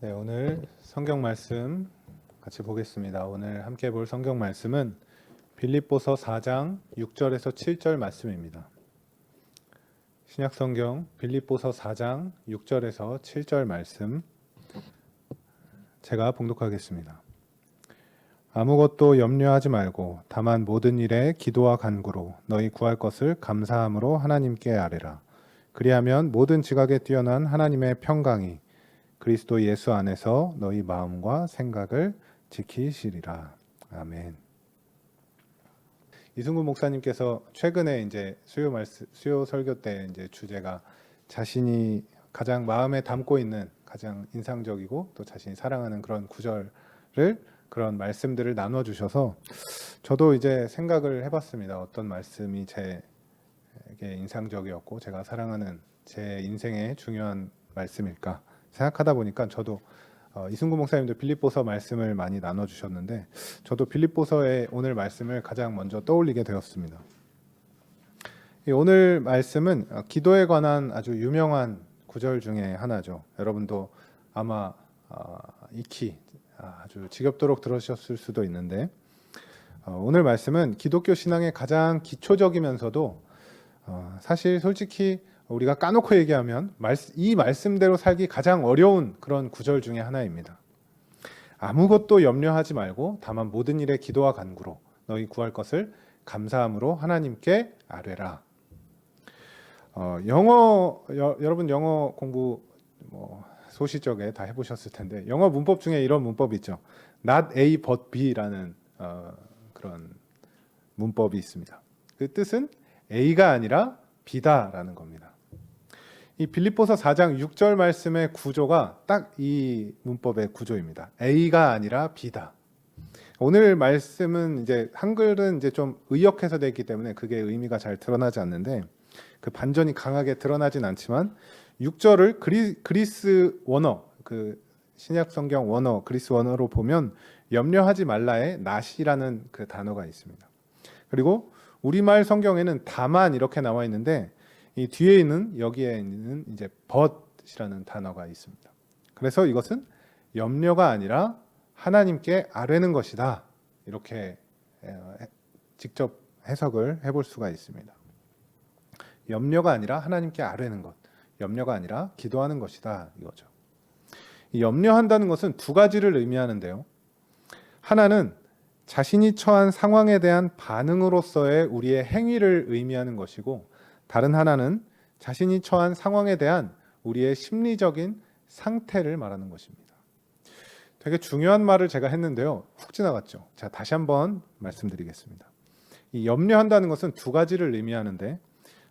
네, 오늘 성경 말씀 같이 보겠습니다. 오늘 함께 볼 성경 말씀은 빌립보서 4장 6절에서 7절 말씀입니다. 신약 성경 빌립보서 4장 6절에서 7절 말씀 제가 봉독하겠습니다. 아무것도 염려하지 말고 다만 모든 일에 기도와 간구로 너희 구할 것을 감사함으로 하나님께 아뢰라. 그리하면 모든 지각에 뛰어난 하나님의 평강이 그리스도 예수 안에서 너희 마음과 생각을 지키시리라. 아멘. 이승구 목사님께서 최근에 이제 수요 말씀, 수요 설교 때 이제 주제가 자신이 가장 마음에 담고 있는 가장 인상적이고 또 자신이 사랑하는 그런 구절을 그런 말씀들을 나눠 주셔서 저도 이제 생각을 해봤습니다. 어떤 말씀이 제게 인상적이었고 제가 사랑하는 제 인생의 중요한 말씀일까 생각하다 보니까 저도 어, 이승구 목사님도 빌립보서 말씀을 많이 나눠 주셨는데 저도 빌립보서의 오늘 말씀을 가장 먼저 떠올리게 되었습니다. 이 오늘 말씀은 어, 기도에 관한 아주 유명한 구절 중에 하나죠. 여러분도 아마 어, 익히 아주 지겹도록 들으셨을 수도 있는데 어, 오늘 말씀은 기독교 신앙의 가장 기초적이면서도 어, 사실 솔직히 우리가 까놓고 얘기하면 이 말씀대로 살기 가장 어려운 그런 구절 중에 하나입니다. 아무것도 염려하지 말고 다만 모든 일에 기도와 간구로 너희 구할 것을 감사함으로 하나님께 아뢰라. 어, 영어 여, 여러분 영어 공부 뭐 소시적에 다 해보셨을 텐데 영어 문법 중에 이런 문법이 있죠. Not A but B라는 어, 그런 문법이 있습니다. 그 뜻은 A가 아니라 B다라는 겁니다. 이 빌립보서 4장 6절 말씀의 구조가 딱 이 문법의 구조입니다. A가 아니라 B다. 오늘 말씀은 이제 한글은 이제 좀 의역해서 되기 때문에 그게 의미가 잘 드러나지 않는데 그 반전이 강하게 드러나진 않지만 6절을 그리, 그리스 원어 그 신약 성경 원어 그리스 원어로 보면 염려하지 말라의 낫이라는 그 단어가 있습니다. 그리고 우리말 성경에는 다만 이렇게 나와 있는데 이 뒤에 있는 여기에 있는 이제 but이라는 단어가 있습니다. 그래서 이것은 염려가 아니라 하나님께 아뢰는 것이다. 이렇게 직접 해석을 해볼 수가 있습니다. 염려가 아니라 하나님께 아뢰는 것, 염려가 아니라 기도하는 것이다 이거죠. 염려한다는 것은 두 가지를 의미하는데요. 하나는 자신이 처한 상황에 대한 반응으로서의 우리의 행위를 의미하는 것이고 다른 하나는 자신이 처한 상황에 대한 우리의 심리적인 상태를 말하는 것입니다. 되게 중요한 말을 제가 했는데요. 훅 지나갔죠. 자, 다시 한번 말씀드리겠습니다. 이 염려한다는 것은 두 가지를 의미하는데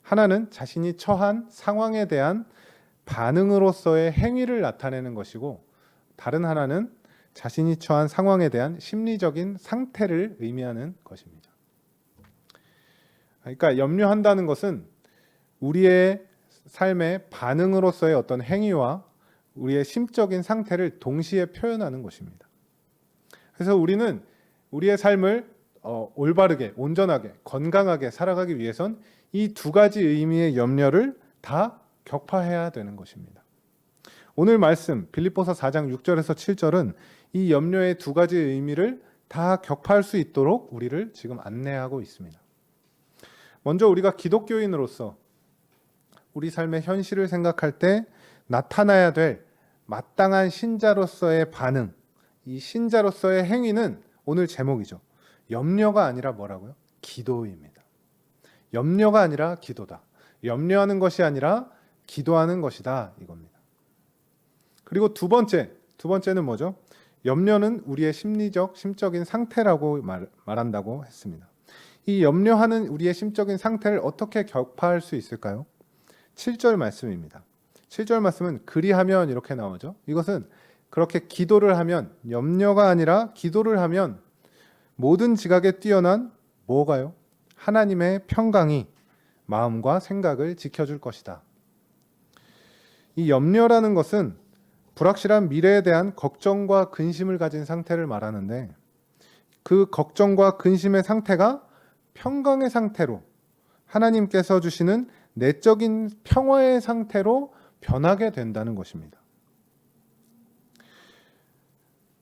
하나는 자신이 처한 상황에 대한 반응으로서의 행위를 나타내는 것이고 다른 하나는 자신이 처한 상황에 대한 심리적인 상태를 의미하는 것입니다. 그러니까 염려한다는 것은 우리의 삶의 반응으로서의 어떤 행위와 우리의 심적인 상태를 동시에 표현하는 것입니다. 그래서 우리는 우리의 삶을 어, 올바르게, 온전하게, 건강하게 살아가기 위해선 이 두 가지 의미의 염려를 다 격파해야 되는 것입니다. 오늘 말씀 빌립보서 4장 6절에서 7절은 이 염려의 두 가지 의미를 다 격파할 수 있도록 우리를 지금 안내하고 있습니다. 먼저 우리가 기독교인으로서 우리 삶의 현실을 생각할 때 나타나야 될 마땅한 신자로서의 반응, 이 신자로서의 행위는 오늘 제목이죠. 염려가 아니라 뭐라고요? 기도입니다. 염려가 아니라 기도다. 염려하는 것이 아니라 기도하는 것이다. 이겁니다. 그리고 두 번째, 두 번째는 뭐죠? 염려는 우리의 심리적, 심적인 상태라고 말, 말한다고 했습니다. 이 염려하는 우리의 심적인 상태를 어떻게 격파할 수 있을까요? 7절 말씀입니다. 7절 말씀은 그리하면 이렇게 나오죠. 이것은 그렇게 기도를 하면 염려가 아니라 기도를 하면 모든 지각에 뛰어난 뭐가요? 하나님의 평강이 마음과 생각을 지켜줄 것이다. 이 염려라는 것은 불확실한 미래에 대한 걱정과 근심을 가진 상태를 말하는데 그 걱정과 근심의 상태가 평강의 상태로 하나님께서 주시는 내적인 평화의 상태로 변하게 된다는 것입니다.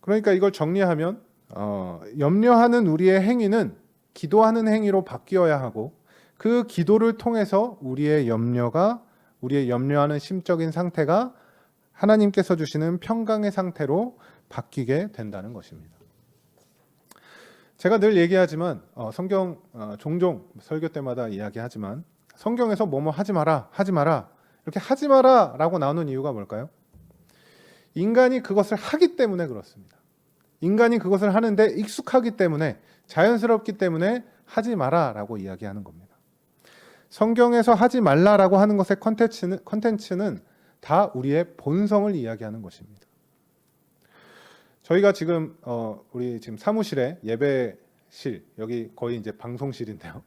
그러니까 이걸 정리하면 어, 염려하는 우리의 행위는 기도하는 행위로 바뀌어야 하고 그 기도를 통해서 우리의 염려가 우리의 염려하는 심적인 상태가 하나님께서 주시는 평강의 상태로 바뀌게 된다는 것입니다. 제가 늘 얘기하지만 어, 성경 어, 종종 설교 때마다 이야기하지만 성경에서 뭐뭐 하지 마라 하지 마라 이렇게 하지 마라 라고 나오는 이유가 뭘까요? 인간이 그것을 하기 때문에 그렇습니다. 인간이 그것을 하는데 익숙하기 때문에 자연스럽기 때문에 하지 마라 라고 이야기하는 겁니다. 성경에서 하지 말라라고 하는 것의 컨텐츠는, 컨텐츠는 다 우리의 본성을 이야기하는 것입니다. 저희가 지금 어, 우리 지금 사무실에 예배실 여기 거의 이제 방송실인데요.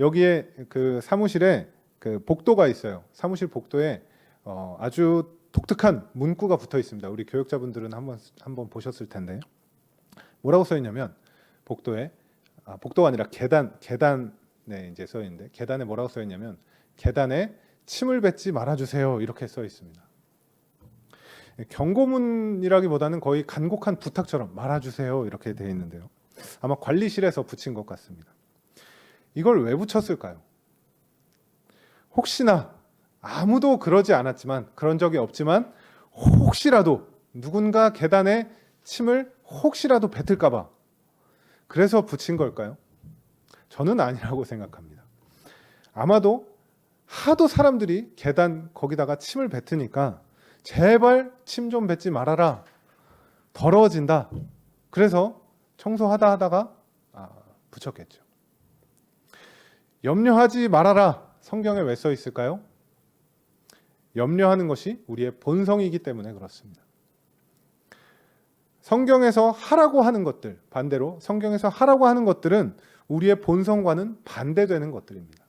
여기에 그 사무실에 그 복도가 있어요. 사무실 복도에 어, 아주 독특한 문구가 붙어 있습니다. 우리 교육자분들은 한번 한번 보셨을 텐데 뭐라고 써 있냐면 복도에 아, 복도가 아니라 계단 계단에 이제 써 있는데 계단에 뭐라고 써 있냐면 계단에 침을 뱉지 말아 주세요 이렇게 써 있습니다. 경고문이라기보다는 거의 간곡한 부탁처럼 말아 주세요 이렇게 되어 있는데요. 아마 관리실에서 붙인 것 같습니다. 이걸 왜 붙였을까요? 혹시나 아무도 그러지 않았지만 그런 적이 없지만 혹시라도 누군가 계단에 침을 혹시라도 뱉을까봐 그래서 붙인 걸까요? 저는 아니라고 생각합니다. 아마도 하도 사람들이 계단 거기다가 침을 뱉으니까 제발 침 좀 뱉지 말아라. 더러워진다. 그래서 청소하다 하다가 아, 붙였겠죠. 염려하지 말아라. 성경에 왜 써 있을까요? 염려하는 것이 우리의 본성이기 때문에 그렇습니다. 성경에서 하라고 하는 것들, 반대로 성경에서 하라고 하는 것들은 우리의 본성과는 반대되는 것들입니다.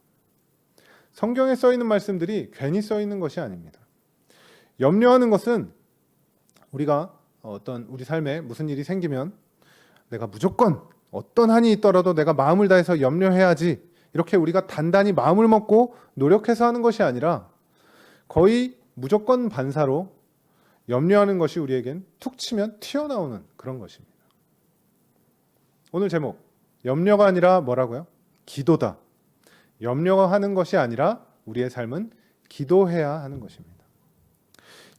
성경에 써 있는 말씀들이 괜히 써 있는 것이 아닙니다. 염려하는 것은 우리가 어떤 우리 삶에 무슨 일이 생기면 내가 무조건 어떤 한이 있더라도 내가 마음을 다해서 염려해야지 이렇게 우리가 단단히 마음을 먹고 노력해서 하는 것이 아니라 거의 무조건 반사로 염려하는 것이 우리에겐 툭 치면 튀어나오는 그런 것입니다. 오늘 제목 염려가 아니라 뭐라고요? 기도다. 염려가 하는 것이 아니라 우리의 삶은 기도해야 하는 것입니다.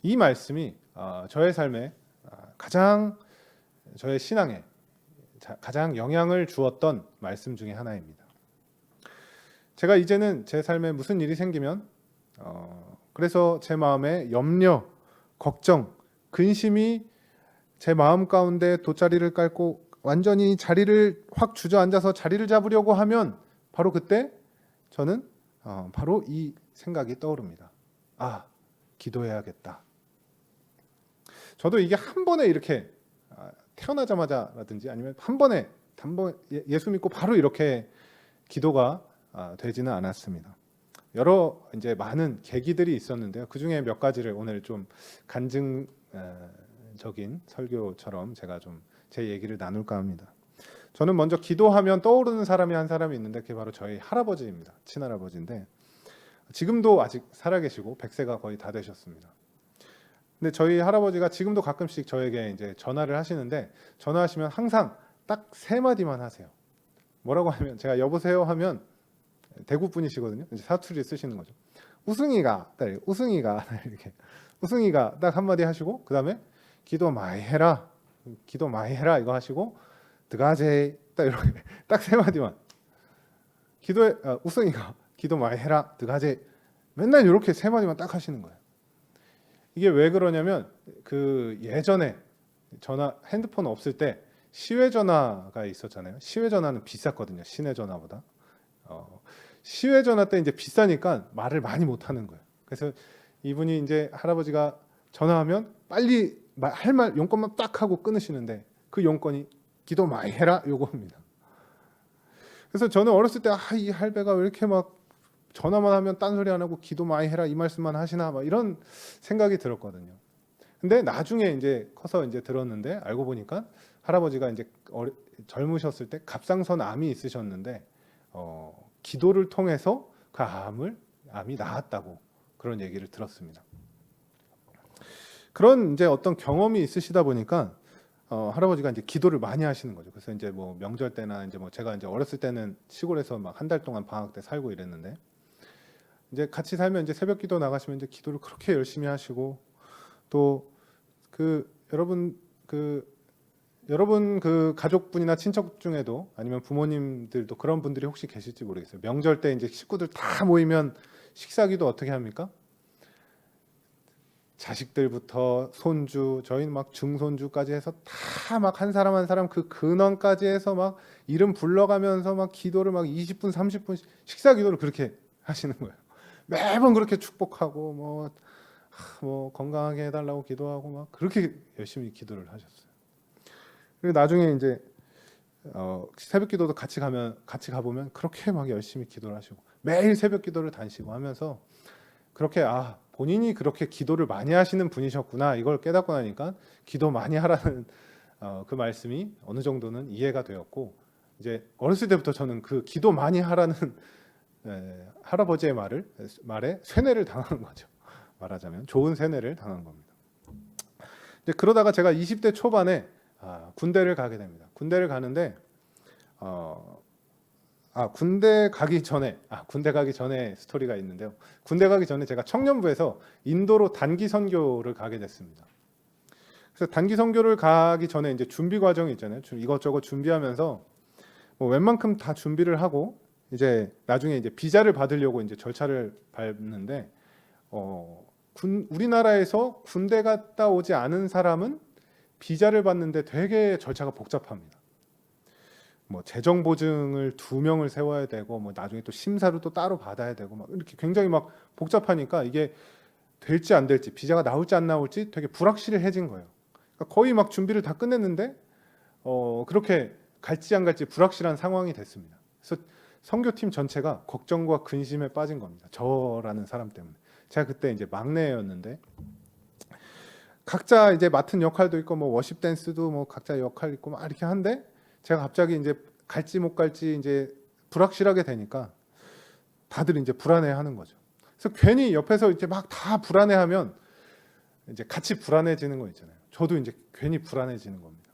이 말씀이 아, 저의 삶에 아, 가장 저의 신앙에 가장 영향을 주었던 말씀 중에 하나입니다. 제가 이제는 제 삶에 무슨 일이 생기면 어, 그래서 제 마음에 염려, 걱정, 근심이 제 마음 가운데 돗자리를 깔고 완전히 자리를 확 주저앉아서 자리를 잡으려고 하면 바로 그때 저는 어, 바로 이 생각이 떠오릅니다. 아, 기도해야겠다. 저도 이게 한 번에 이렇게 아, 태어나자마자라든지 아니면 한 번에 단번 예, 예수 믿고 바로 이렇게 기도가 아, 되지는 않았습니다. 여러 이제 많은 계기들이 있었는데요. 그 중에 몇 가지를 오늘 좀 간증적인 설교처럼 제가 좀 제 얘기를 나눌까 합니다. 저는 먼저 기도하면 떠오르는 사람이 한 사람이 있는데 그게 바로 저희 할아버지입니다. 친할아버지인데 지금도 아직 살아계시고 100세가 거의 다 되셨습니다. 근데 저희 할아버지가 지금도 가끔씩 저에게 이제 전화를 하시는데 전화하시면 항상 딱 세 마디만 하세요. 뭐라고 하면 제가 여보세요 하면 대구 분이시거든요. 이제 사투리 쓰시는 거죠. 우승이가 딱 이렇게, 우승이가 이렇게 우승이가 딱 한마디 하시고 그 다음에 기도 많이 해라 기도 많이 해라 이거 하시고 드가제 딱 이렇게 딱 세 마디만 기도해 아, 우승이가 기도 많이 해라 드가제 맨날 이렇게 세 마디만 딱 하시는 거예요. 이게 왜 그러냐면 그 예전에 전화 핸드폰 없을 때 시외 전화가 있었잖아요. 시외 전화는 비쌌거든요. 시내 전화보다. 어, 시외 전화 때 이제 비싸니까 말을 많이 못 하는 거예요. 그래서 이분이 이제 할아버지가 전화하면 빨리 할 말 용건만 딱 하고 끊으시는데 그 용건이 기도 많이 해라 요거입니다. 그래서 저는 어렸을 때 아 이 할배가 왜 이렇게 막 전화만 하면 딴소리 안 하고 기도 많이 해라 이 말씀만 하시나 막 이런 생각이 들었거든요. 근데 나중에 이제 커서 이제 들었는데 알고 보니까 할아버지가 이제 어리, 젊으셨을 때 갑상선 암이 있으셨는데 어, 기도를 통해서 그 암을 암이 나았다고 그런 얘기를 들었습니다. 그런 이제 어떤 경험이 있으시다 보니까 어, 할아버지가 이제 기도를 많이 하시는 거죠. 그래서 이제 뭐 명절 때나 이제 뭐 제가 이제 어렸을 때는 시골에서 막 한 달 동안 방학 때 살고 이랬는데 이제 같이 살면 이제 새벽 기도 나가시면 이제 기도를 그렇게 열심히 하시고 또 그 여러분 그 여러분 그 가족분이나 친척 중에도 아니면 부모님들도 그런 분들이 혹시 계실지 모르겠어요. 명절 때 이제 식구들 다 모이면 식사기도 어떻게 합니까? 자식들부터 손주, 저희는 막 증손주까지 해서 다 막 한 사람 한 사람 그 근원까지 해서 막 이름 불러가면서 막 기도를 막 20분, 30분 식사 기도를 그렇게 하시는 거예요. 매번 그렇게 축복하고 뭐, 하, 뭐 건강하게 해달라고 기도하고 막 그렇게 열심히 기도를 하셨어요. 그리고 나중에 이제 어, 새벽 기도도 같이 가면 같이 가보면 그렇게 막 열심히 기도를 하시고 매일 새벽 기도를 다니시고 하면서 그렇게 아 본인이 그렇게 기도를 많이 하시는 분이셨구나 이걸 깨닫고 나니까 기도 많이 하라는 어, 그 말씀이 어느 정도는 이해가 되었고 이제 어렸을 때부터 저는 그 기도 많이 하라는 에, 할아버지의 말을 말에 세뇌를 당한 거죠 말하자면 좋은 세뇌를 당한 겁니다. 이제 그러다가 제가 20대 초반에 아, 군대를 가게 됩니다. 군대를 가는데 어, 아 군대 가기 전에 아 군대 가기 전에 스토리가 있는데요. 군대 가기 전에 제가 청년부에서 인도로 단기 선교를 가게 됐습니다. 그래서 단기 선교를 가기 전에 이제 준비 과정이 있잖아요. 주- 이것저것 준비하면서 뭐 웬만큼 다 준비를 하고 이제 나중에 이제 비자를 받으려고 이제 절차를 밟는데 어, 군 우리나라에서 군대 갔다 오지 않은 사람은 비자를 받는데 되게 절차가 복잡합니다. 뭐 재정 보증을 두 명을 세워야 되고 뭐 나중에 또 심사를 또 따로 받아야 되고 막 이렇게 굉장히 막 복잡하니까 이게 될지 안 될지 비자가 나올지 안 나올지 되게 불확실해진 거예요. 그러니까 거의 막 준비를 다 끝냈는데 어 그렇게 갈지 안 갈지 불확실한 상황이 됐습니다. 그래서 선교팀 전체가 걱정과 근심에 빠진 겁니다. 저라는 사람 때문에 제가 그때 이제 막내였는데 각자 이제 맡은 역할도 있고 뭐 워십 댄스도 뭐 각자 역할 있고 막 이렇게 한데 제가 갑자기 이제 갈지 못 갈지 이제 불확실하게 되니까 다들 이제 불안해하는 거죠. 그래서 괜히 옆에서 이제 막 다 불안해하면 이제 같이 불안해지는 거 있잖아요. 저도 이제 괜히 불안해지는 겁니다.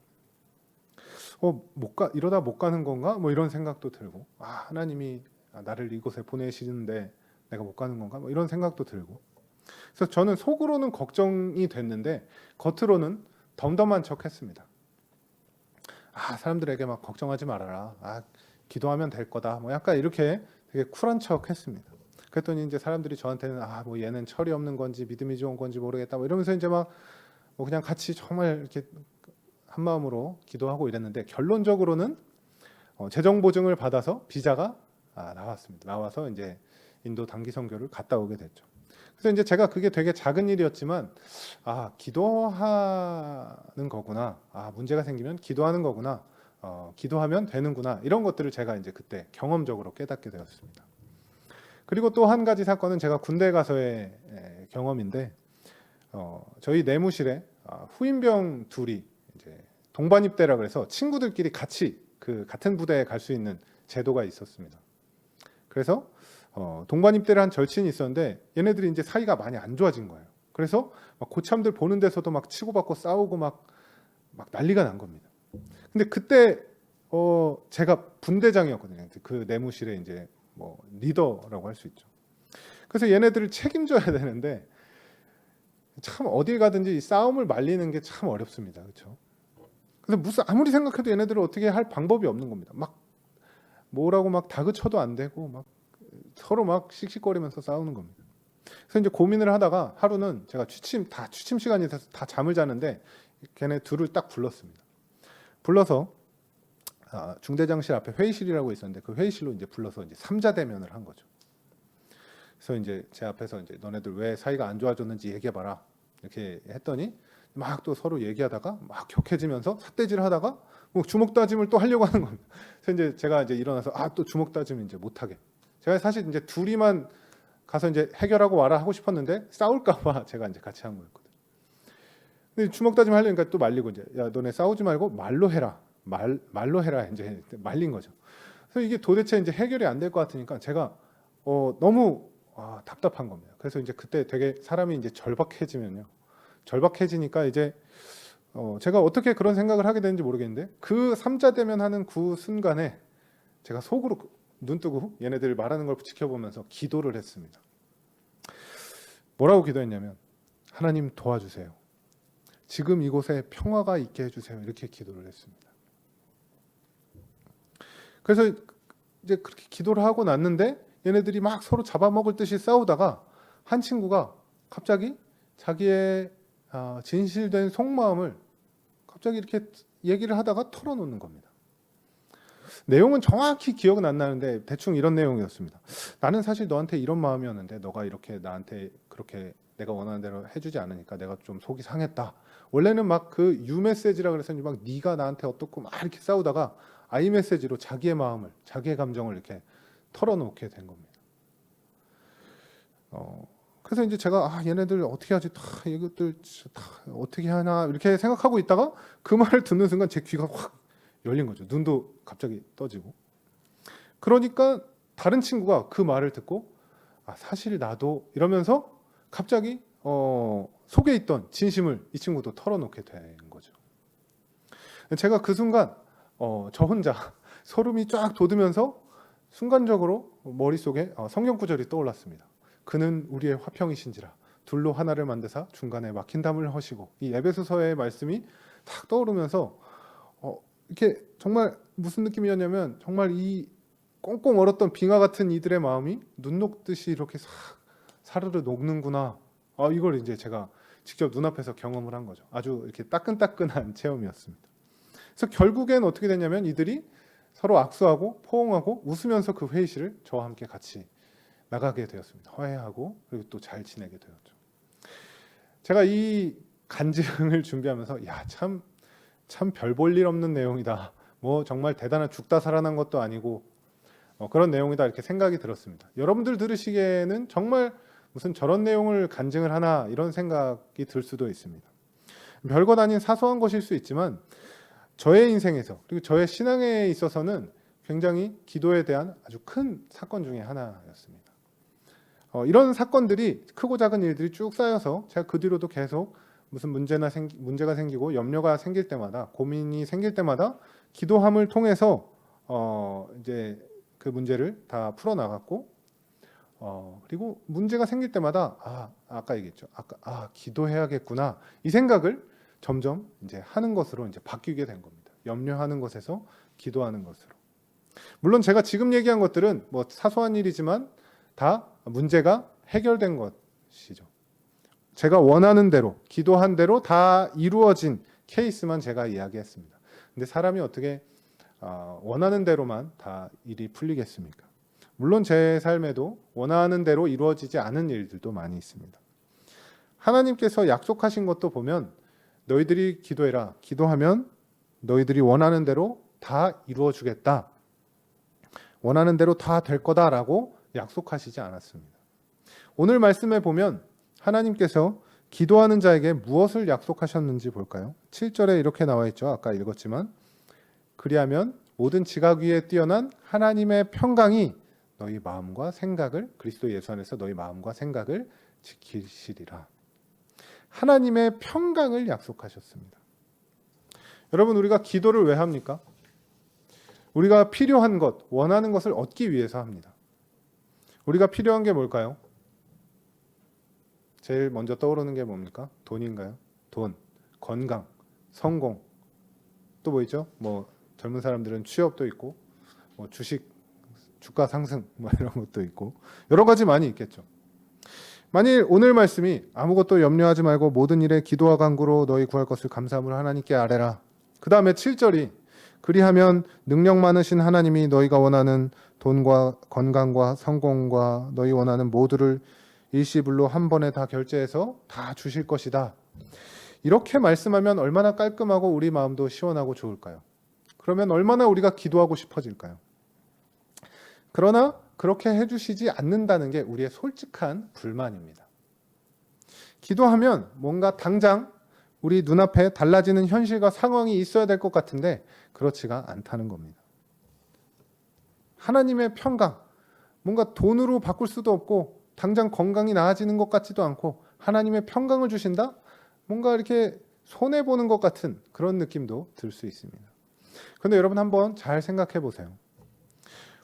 어, 못 가, 이러다 못 가는 건가? 뭐 이런 생각도 들고, 아, 하나님이 나를 이곳에 보내시는데 내가 못 가는 건가? 뭐 이런 생각도 들고. 그래서 저는 속으로는 걱정이 됐는데 겉으로는 덤덤한 척 했습니다. 아, 사람들에게 막 걱정하지 말아라. 아, 기도하면 될 거다. 뭐 약간 이렇게 되게 쿨한 척 했습니다. 그랬더니 이제 사람들이 저한테는 아, 뭐 얘는 철이 없는 건지 믿음이 좋은 건지 모르겠다. 뭐 이러면서 이제 막 뭐 그냥 같이 정말 이렇게 한 마음으로 기도하고 이랬는데 결론적으로는 어, 재정 보증을 받아서 비자가 아, 나왔습니다. 나와서 이제 인도 단기 선교를 갔다 오게 됐죠. 그래서 이제 제가 그게 되게 작은 일이었지만 아 기도하는 거구나. 아 문제가 생기면 기도하는 거구나. 어, 기도하면 되는구나. 이런 것들을 제가 이제 그때 경험적으로 깨닫게 되었습니다. 그리고 또 한 가지 사건은 제가 군대 가서의 에, 경험인데 어, 저희 내무실에 아, 후임병 둘이 이제 동반 입대라 그래서 친구들끼리 같이 그 같은 부대에 갈 수 있는 제도가 있었습니다. 그래서 어, 동반 입대를 한 절친이 있었는데 얘네들이 이제 사이가 많이 안 좋아진 거예요. 그래서 막 고참들 보는 데서도 막 치고받고 싸우고 막, 막 난리가 난 겁니다. 근데 그때 어, 제가 분대장이었거든요. 그 내무실에 이제 뭐 리더라고 할 수 있죠. 그래서 얘네들을 책임져야 되는데 참 어딜 가든지 이 싸움을 말리는 게 참 어렵습니다. 그렇죠? 그래서 무슨 아무리 생각해도 얘네들을 어떻게 할 방법이 없는 겁니다. 막 뭐라고 막 다그쳐도 안 되고 막 서로 막 씩씩거리면서 싸우는 겁니다. 그래서 이제 고민을 하다가 하루는 제가 취침 다 취침 시간이 돼서 다 잠을 자는데 걔네 둘을 딱 불렀습니다. 불러서 아, 중대장실 앞에 회의실이라고 있었는데 그 회의실로 이제 불러서 이제 삼자 대면을 한 거죠. 그래서 이제 제 앞에서 이제 너네들 왜 사이가 안 좋아졌는지 얘기해 봐라 이렇게 했더니 막 또 서로 얘기하다가 막 격해지면서 삿대질 하다가 뭐 주먹 다짐을 또 하려고 하는 겁니다. 그래서 이제 제가 이제 일어나서 아 또 주먹 다짐 이제 못 하게. 제가 사실 이제 둘이만 가서 이제 해결하고 와라 하고 싶었는데 싸울까봐 제가 이제 같이 한 거였거든. 근데 주먹 다짐 하려니까 또 말리고 이제 야 너네 싸우지 말고 말로 해라. 말 말로 해라 이제 말린 거죠. 그래서 이게 도대체 이제 해결이 안 될 것 같으니까 제가 어 너무 아, 답답한 겁니다. 그래서 이제 그때 되게 사람이 이제 절박해지면요. 절박해지니까 이제 어, 제가 어떻게 그런 생각을 하게 되는지 모르겠는데 그 삼자 대면하는 그 순간에 제가 속으로 눈 뜨고 얘네들 말하는 걸 지켜보면서 기도를 했습니다. 뭐라고 기도했냐면 하나님 도와주세요. 지금 이곳에 평화가 있게 해주세요. 이렇게 기도를 했습니다. 그래서 이제 그렇게 기도를 하고 났는데 얘네들이 막 서로 잡아먹을 듯이 싸우다가 한 친구가 갑자기 자기의 아, 진실된 속마음을 갑자기 이렇게 얘기를 하다가 털어놓는 겁니다. 내용은 정확히 기억은 안 나는데 대충 이런 내용이었습니다. 나는 사실 너한테 이런 마음이었는데 너가 이렇게 나한테 그렇게 내가 원하는 대로 해주지 않으니까 내가 좀 속이 상했다. 원래는 막 그 유 메시지라 그래서 막 네가 나한테 어떻고 막 이렇게 싸우다가 아이 메시지로 자기의 마음을 자기의 감정을 이렇게 털어놓게 된 겁니다. 어, 그래서 이제 제가 아 얘네들 어떻게 하지? 다 이것들 다 어떻게 하나 이렇게 생각하고 있다가 그 말을 듣는 순간 제 귀가 확 열린 거죠. 눈도 갑자기 떠지고. 그러니까 다른 친구가 그 말을 듣고 아 사실 나도 이러면서 갑자기 어, 속에 있던 진심을 이 친구도 털어놓게 된 거죠. 제가 그 순간 어, 저 혼자 소름이 쫙 돋으면서 순간적으로 머릿속에 어, 성경 구절이 떠올랐습니다. 그는 우리의 화평이신지라 둘로 하나를 만드사 중간에 막힌 담을 허시고 이 에베소서의 말씀이 탁 떠오르면서 어, 이렇게 정말 무슨 느낌이었냐면 정말 이 꽁꽁 얼었던 빙하 같은 이들의 마음이 눈 녹듯이 이렇게 싹 사르르 녹는구나. 아, 이걸 이제 제가 직접 눈앞에서 경험을 한 거죠. 아주 이렇게 따끈따끈한 체험이었습니다. 그래서 결국엔 어떻게 됐냐면 이들이 서로 악수하고 포옹하고 웃으면서 그 회의실을 저와 함께 같이 나가게 되었습니다. 화해하고 그리고 또 잘 지내게 되었죠. 제가 이 간증을 준비하면서 야 참 참 별 볼 일 없는 내용이다. 뭐 정말 대단한 죽다 살아난 것도 아니고 어, 그런 내용이다 이렇게 생각이 들었습니다. 여러분들 들으시기에는 정말 무슨 저런 내용을 간증을 하나 이런 생각이 들 수도 있습니다. 별것 아닌 사소한 것일 수 있지만 저의 인생에서 그리고 저의 신앙에 있어서는 굉장히 기도에 대한 아주 큰 사건 중에 하나였습니다. 어, 이런 사건들이 크고 작은 일들이 쭉 쌓여서 제가 그 뒤로도 계속 무슨 문제나 생기, 문제가 생기고 염려가 생길 때마다 고민이 생길 때마다 기도함을 통해서 어, 이제 그 문제를 다 풀어 나갔고 어, 그리고 문제가 생길 때마다 아 아까 얘기했죠. 아까 아 기도해야겠구나. 이 생각을 점점 이제 하는 것으로 이제 바뀌게 된 겁니다. 염려하는 것에서 기도하는 것으로. 물론 제가 지금 얘기한 것들은 뭐 사소한 일이지만 다 문제가 해결된 것이죠 제가 원하는 대로 기도한 대로 다 이루어진 케이스만 제가 이야기했습니다 근데 사람이 어떻게 아, 원하는 대로만 다 일이 풀리겠습니까? 물론 제 삶에도 원하는 대로 이루어지지 않은 일들도 많이 있습니다. 하나님께서 약속하신 것도 보면 너희들이 기도해라. 기도하면 너희들이 원하는 대로 다 이루어 주겠다. 원하는 대로 다 될 거다라고 약속하시지 않았습니다. 오늘 말씀에 보면 하나님께서 기도하는 자에게 무엇을 약속하셨는지 볼까요? 7절에 이렇게 나와 있죠. 아까 읽었지만 그리하면 모든 지각 위에 뛰어난 하나님의 평강이 너희 마음과 생각을 그리스도 예수 안에서 너희 마음과 생각을 지키시리라. 하나님의 평강을 약속하셨습니다. 여러분 우리가 기도를 왜 합니까? 우리가 필요한 것, 원하는 것을 얻기 위해서 합니다. 우리가 필요한 게 뭘까요? 제일 먼저 떠오르는 게 뭡니까? 돈인가요? 돈, 건강, 성공, 또 뭐 있죠? 뭐 젊은 사람들은 취업도 있고 뭐 주식 주가 상승 뭐 이런 것도 있고 여러 가지 많이 있겠죠. 만일 오늘 말씀이 아무것도 염려하지 말고 모든 일에 기도와 간구로 너희 구할 것을 감사함으로 하나님께 아뢰라. 그 다음에 7절이 그리하면 능력 많으신 하나님이 너희가 원하는 돈과 건강과 성공과 너희 원하는 모두를 일시불로 한 번에 다 결제해서 다 주실 것이다. 이렇게 말씀하면 얼마나 깔끔하고 우리 마음도 시원하고 좋을까요? 그러면 얼마나 우리가 기도하고 싶어질까요? 그러나 그렇게 해주시지 않는다는 게 우리의 솔직한 불만입니다. 기도하면 뭔가 당장 우리 눈앞에 달라지는 현실과 상황이 있어야 될 것 같은데 그렇지가 않다는 겁니다. 하나님의 평강, 뭔가 돈으로 바꿀 수도 없고 당장 건강이 나아지는 것 같지도 않고 하나님의 평강을 주신다? 뭔가 이렇게 손해 보는 것 같은 그런 느낌도 들 수 있습니다. 그런데 여러분 한번 잘 생각해 보세요.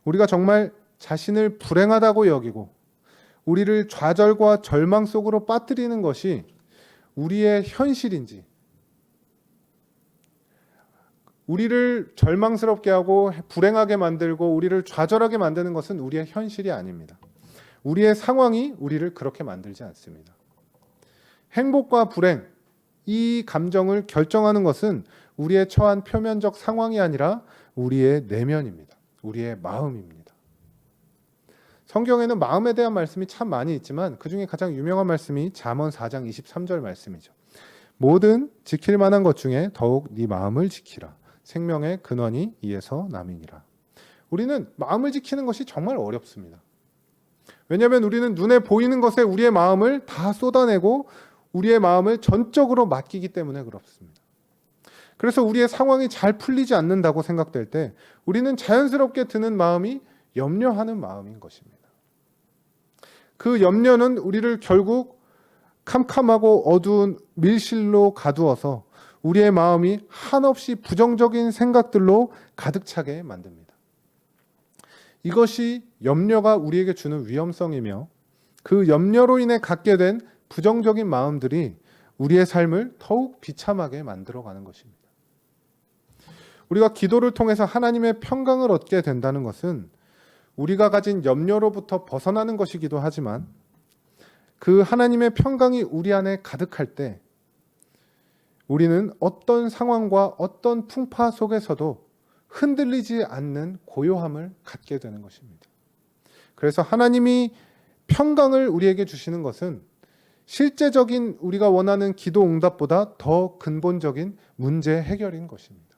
우리가 정말 자신을 불행하다고 여기고 우리를 좌절과 절망 속으로 빠뜨리는 것이 우리의 현실인지 우리를 절망스럽게 하고 불행하게 만들고 우리를 좌절하게 만드는 것은 우리의 현실이 아닙니다. 우리의 상황이 우리를 그렇게 만들지 않습니다. 행복과 불행, 이 감정을 결정하는 것은 우리의 처한 표면적 상황이 아니라 우리의 내면입니다. 우리의 마음입니다. 성경에는 마음에 대한 말씀이 참 많이 있지만 그 중에 가장 유명한 말씀이 잠언 4장 23절 말씀이죠. 모든 지킬 만한 것 중에 더욱 네 마음을 지키라. 생명의 근원이 이에서 남이니라. 우리는 마음을 지키는 것이 정말 어렵습니다. 왜냐하면 우리는 눈에 보이는 것에 우리의 마음을 다 쏟아내고 우리의 마음을 전적으로 맡기기 때문에 그렇습니다. 그래서 우리의 상황이 잘 풀리지 않는다고 생각될 때 우리는 자연스럽게 드는 마음이 염려하는 마음인 것입니다. 그 염려는 우리를 결국 캄캄하고 어두운 밀실로 가두어서 우리의 마음이 한없이 부정적인 생각들로 가득 차게 만듭니다. 이것이 염려가 우리에게 주는 위험성이며 그 염려로 인해 갖게 된 부정적인 마음들이 우리의 삶을 더욱 비참하게 만들어가는 것입니다. 우리가 기도를 통해서 하나님의 평강을 얻게 된다는 것은 우리가 가진 염려로부터 벗어나는 것이기도 하지만 그 하나님의 평강이 우리 안에 가득할 때 우리는 어떤 상황과 어떤 풍파 속에서도 흔들리지 않는 고요함을 갖게 되는 것입니다. 그래서 하나님이 평강을 우리에게 주시는 것은 실제적인 우리가 원하는 기도 응답보다 더 근본적인 문제 해결인 것입니다.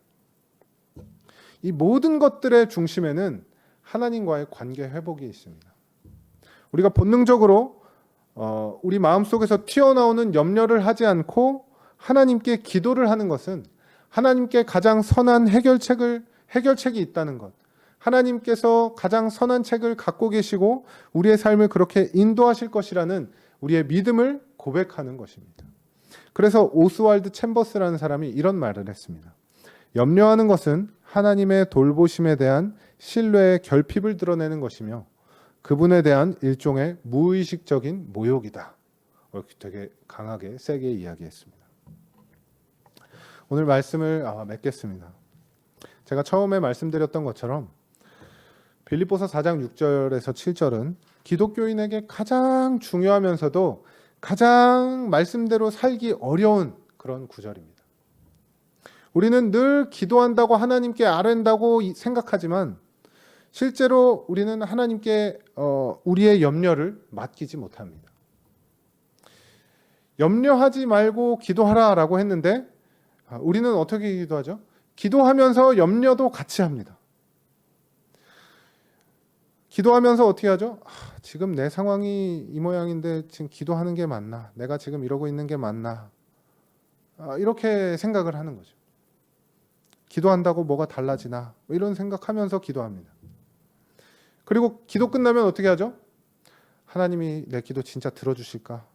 이 모든 것들의 중심에는 하나님과의 관계 회복이 있습니다. 우리가 본능적으로 어, 우리 마음 속에서 튀어나오는 염려를 하지 않고 하나님께 기도를 하는 것은 하나님께 가장 선한 해결책을 해결책이 있다는 것. 하나님께서 가장 선한 책을 갖고 계시고 우리의 삶을 그렇게 인도하실 것이라는 우리의 믿음을 고백하는 것입니다. 그래서 오스왈드 챔버스라는 사람이 이런 말을 했습니다. 염려하는 것은 하나님의 돌보심에 대한 신뢰의 결핍을 드러내는 것이며 그분에 대한 일종의 무의식적인 모욕이다. 이렇게 되게 강하게 세게 이야기했습니다. 오늘 말씀을 아, 맺겠습니다. 제가 처음에 말씀드렸던 것처럼 빌립보서 4장 6절에서 7절은 기독교인에게 가장 중요하면서도 가장 말씀대로 살기 어려운 그런 구절입니다. 우리는 늘 기도한다고 하나님께 아랜다고 생각하지만 실제로 우리는 하나님께 어, 우리의 염려를 맡기지 못합니다. 염려하지 말고 기도하라라고 했는데 아, 우리는 어떻게 기도하죠? 기도하면서 염려도 같이 합니다. 기도하면서 어떻게 하죠? 아, 지금 내 상황이 이 모양인데 지금 기도하는 게 맞나? 내가 지금 이러고 있는 게 맞나? 아, 이렇게 생각을 하는 거죠. 기도한다고 뭐가 달라지나? 뭐 이런 생각하면서 기도합니다. 그리고 기도 끝나면 어떻게 하죠? 하나님이 내 기도 진짜 들어주실까?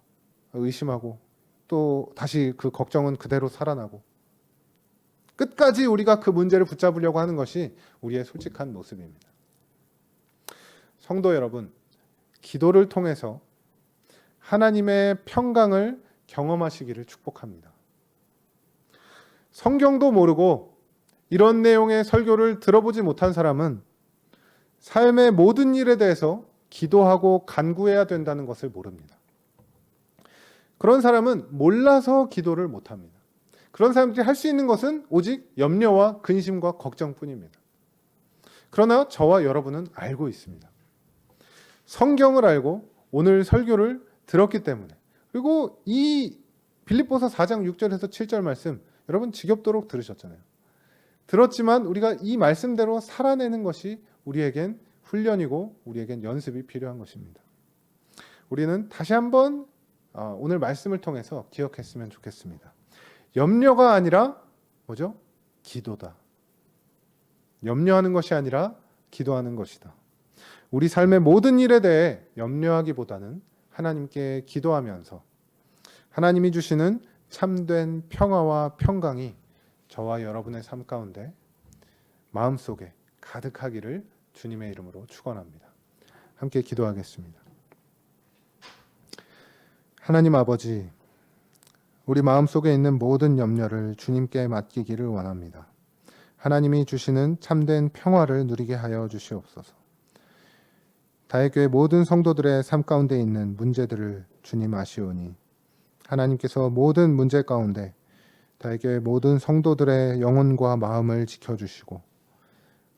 의심하고 또 다시 그 걱정은 그대로 살아나고 끝까지 우리가 그 문제를 붙잡으려고 하는 것이 우리의 솔직한 모습입니다. 성도 여러분, 기도를 통해서 하나님의 평강을 경험하시기를 축복합니다. 성경도 모르고 이런 내용의 설교를 들어보지 못한 사람은 삶의 모든 일에 대해서 기도하고 간구해야 된다는 것을 모릅니다. 그런 사람은 몰라서 기도를 못합니다. 그런 사람들이 할 수 있는 것은 오직 염려와 근심과 걱정뿐입니다. 그러나 저와 여러분은 알고 있습니다. 성경을 알고 오늘 설교를 들었기 때문에 그리고 이 빌립보서 4장 6절에서 7절 말씀 여러분 지겹도록 들으셨잖아요. 들었지만 우리가 이 말씀대로 살아내는 것이 우리에겐 훈련이고 우리에겐 연습이 필요한 것입니다. 우리는 다시 한번 어, 오늘 말씀을 통해서 기억했으면 좋겠습니다. 염려가 아니라 뭐죠? 기도다. 염려하는 것이 아니라 기도하는 것이다. 우리 삶의 모든 일에 대해 염려하기보다는 하나님께 기도하면서 하나님이 주시는 참된 평화와 평강이 저와 여러분의 삶 가운데 마음속에 가득하기를 주님의 이름으로 축원합니다. 함께 기도하겠습니다. 하나님 아버지, 우리 마음속에 있는 모든 염려를 주님께 맡기기를 원합니다. 하나님이 주시는 참된 평화를 누리게 하여 주시옵소서. 다혜교회 모든 성도들의 삶 가운데 있는 문제들을 주님 아시오니 하나님께서 모든 문제 가운데 다혜교회 모든 성도들의 영혼과 마음을 지켜 주시고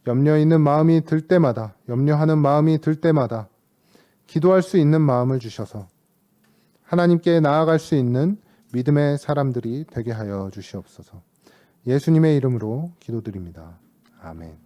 염려 있는 마음이 들 때마다 염려하는 마음이 들 때마다 기도할 수 있는 마음을 주셔서 하나님께 나아갈 수 있는 믿음의 사람들이 되게 하여 주시옵소서. 예수님의 이름으로 기도드립니다. 아멘.